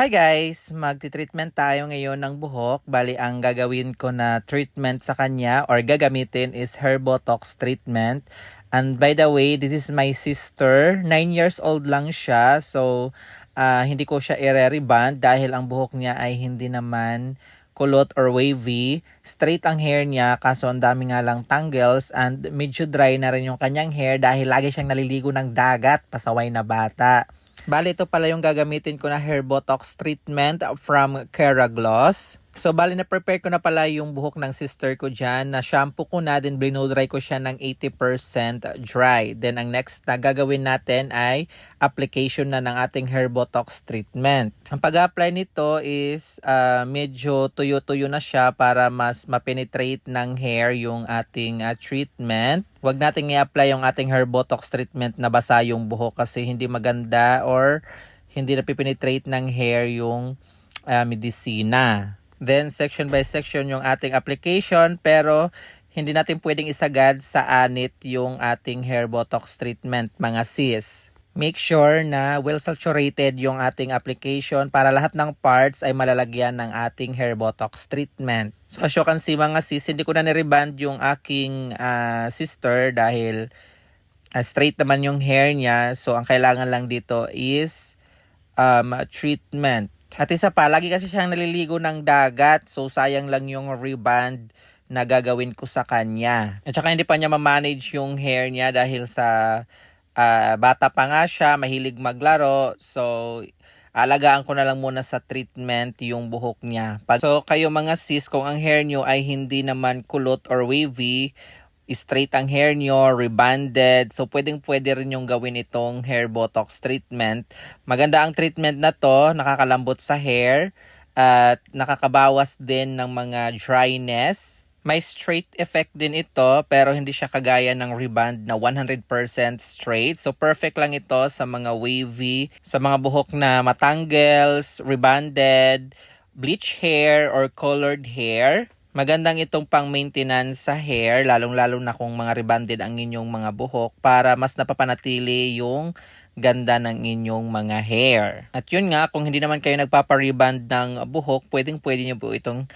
Hi guys! Magti-treatment tayo ngayon ng buhok. Bali, ang gagawin ko na treatment sa kanya or gagamitin is hair botox treatment. And by the way, this is my sister. 9 years old lang siya. So, ah, hindi ko siya i-reband dahil ang buhok niya ay hindi naman kulot or wavy. Straight ang hair niya kaso ang dami nga lang tangles and medyo dry na rin yung kanyang hair dahil lagi siyang naliligo ng dagat pasaway na bata. Bali, ito pala yung gagamitin ko na hair botox treatment from Kera Gloss. So, bali na prepare ko na pala yung buhok ng sister ko dyan. Na shampoo ko na, then blow dry ko siya ng 80% dry. Then, ang next na gagawin natin ay application na ng ating hair botox treatment. Ang pag-apply nito is ah, medyo tuyo-tuyo na siya para mas ma-penetrate ng hair yung ating ah, treatment. Huwag nating i-apply yung ating hair botox treatment na basa yung buhok kasi hindi maganda or hindi na penetrate ng hair yung ah, medisina. Then section by section yung ating application pero hindi natin pwedeng isagad sa anit yung ating hair botox treatment mga sis. Make sure na well saturated yung ating application para lahat ng parts ay malalagyan ng ating hair botox treatment. So as you can see mga sis, hindi ko na nireband yung aking ah, sister dahil ah, straight naman yung hair niya. So ang kailangan lang dito is um, treatment. At isa pa, lagi kasi siyang naliligo ng dagat. So, sayang lang yung reband na gagawin ko sa kanya. At saka hindi pa niya ma-manage yung hair niya dahil sa ah, bata pa nga siya, mahilig maglaro. So, alagaan ko na lang muna sa treatment yung buhok niya. So, kayo mga sis, kung ang hair nyo ay hindi naman kulot or wavy, straight ang hair nyo, rebanded. So, pwedeng pwede rin yung gawin itong hair botox treatment. Maganda ang treatment na to, nakakalambot sa hair, at nakakabawas din ng mga dryness. May straight effect din ito, pero hindi siya kagaya ng reband na 100% straight. So, perfect lang ito sa mga wavy, sa mga buhok na matangles, rebanded, bleach hair, or colored hair. Magandang itong pang maintenance sa hair, lalong-lalo na kung mga rebanded ang inyong mga buhok para mas napapanatili yung ganda ng inyong mga hair. At yun nga, kung hindi naman kayo nagpapareband ng buhok, pwedeng pwede nyo po itong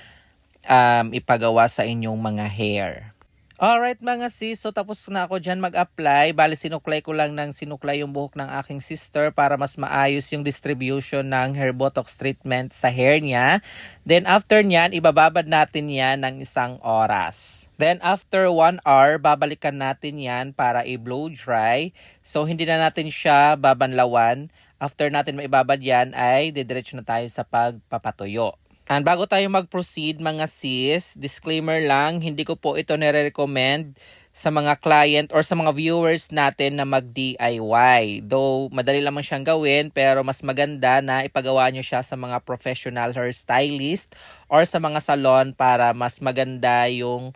um, ipagawa sa inyong mga hair. Alright mga sis, so tapos na ako dyan mag-apply. Bali sinuklay ko lang ng sinuklay yung buhok ng aking sister para mas maayos yung distribution ng hair botox treatment sa hair niya. Then after nyan, ibababad natin yan ng isang oras. Then after 1 hour, babalikan natin yan para i-blow dry. So hindi na natin siya babanlawan. After natin maibabad yan ay didiretso na tayo sa pagpapatuyo. And bago tayo mag-proceed mga sis, disclaimer lang, hindi ko po ito nire-recommend sa mga client or sa mga viewers natin na mag-DIY. Though madali lamang siyang gawin pero mas maganda na ipagawa nyo siya sa mga professional hairstylist or sa mga salon para mas maganda yung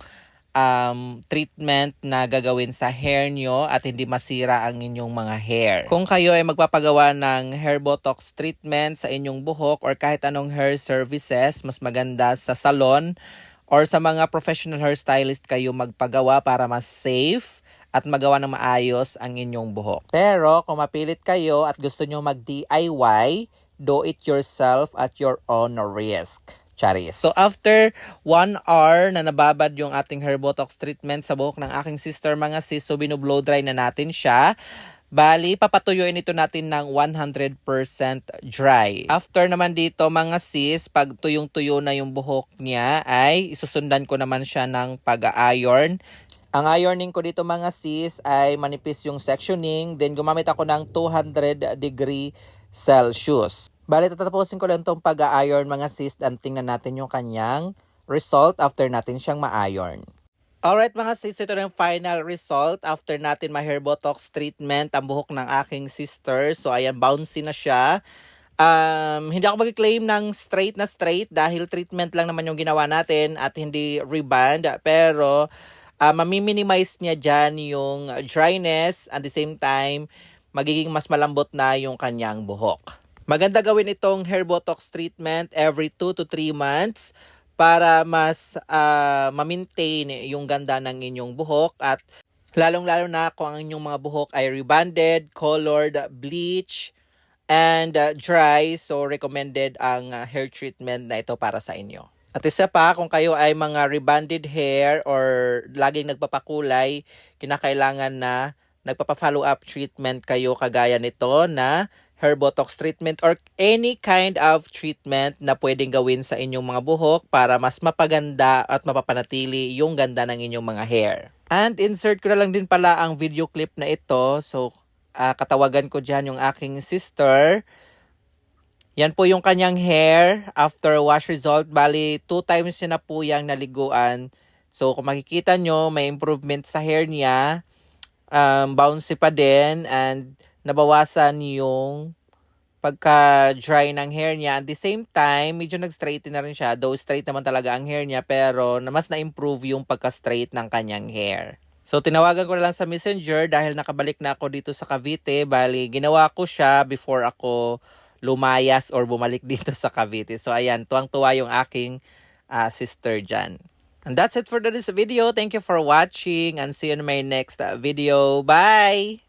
um, treatment na gagawin sa hair nyo at hindi masira ang inyong mga hair. Kung kayo ay magpapagawa ng hair botox treatment sa inyong buhok or kahit anong hair services, mas maganda sa salon or sa mga professional hairstylist kayo magpagawa para mas safe at magawa ng maayos ang inyong buhok. Pero kung mapilit kayo at gusto nyo mag-DIY, do it yourself at your own risk. Charis. So after one hour na nababad yung ating hair botox treatment sa buhok ng aking sister mga sis, so binublow dry na natin siya. Bali, papatuyuin ito natin ng 100% dry. After naman dito mga sis, pag tuyong-tuyo na yung buhok niya, ay isusundan ko naman siya ng pag-iron. Ang ironing ko dito mga sis ay manipis yung sectioning, then gumamit ako ng 200 degree Celsius. Bali, tatapusin ko lang itong pag-iron mga sis and tingnan natin yung kanyang result after natin siyang ma-iron. Alright mga sis, ito na yung final result after natin ma-hair botox treatment ang buhok ng aking sister. So ayan, bouncy na siya. Um, hindi ako mag-claim ng straight na straight dahil treatment lang naman yung ginawa natin at hindi reband. Pero uh, mamiminimise niya dyan yung dryness at the same time magiging mas malambot na yung kanyang buhok. Maganda gawin itong hair botox treatment every 2 to 3 months para mas ah, ma-maintain yung ganda ng inyong buhok at lalong-lalo na kung ang inyong mga buhok ay rebanded, colored, bleach, and uh, dry. So recommended ang uh, hair treatment na ito para sa inyo. At isa pa, kung kayo ay mga rebonded hair or laging nagpapakulay, kinakailangan na nagpapa-follow up treatment kayo kagaya nito na hair botox treatment or any kind of treatment na pwedeng gawin sa inyong mga buhok para mas mapaganda at mapapanatili yung ganda ng inyong mga hair. And insert ko na lang din pala ang video clip na ito. So, ah, katawagan ko dyan yung aking sister. Yan po yung kanyang hair after wash result. Bali, two times niya na po yung naliguan. So, kung makikita nyo, may improvement sa hair niya. Um, bouncy pa din and nabawasan yung pagka-dry ng hair niya. At the same time, medyo nag-straighten na rin siya. Though straight naman talaga ang hair niya, pero na- mas na-improve yung pagka-straight ng kanyang hair. So, tinawagan ko na lang sa messenger dahil nakabalik na ako dito sa Cavite. Bali, ginawa ko siya before ako lumayas or bumalik dito sa Cavite. So, ayan, tuwang-tuwa yung aking ah, sister dyan. And that's it for this video. Thank you for watching and see you in my next ah, video. Bye!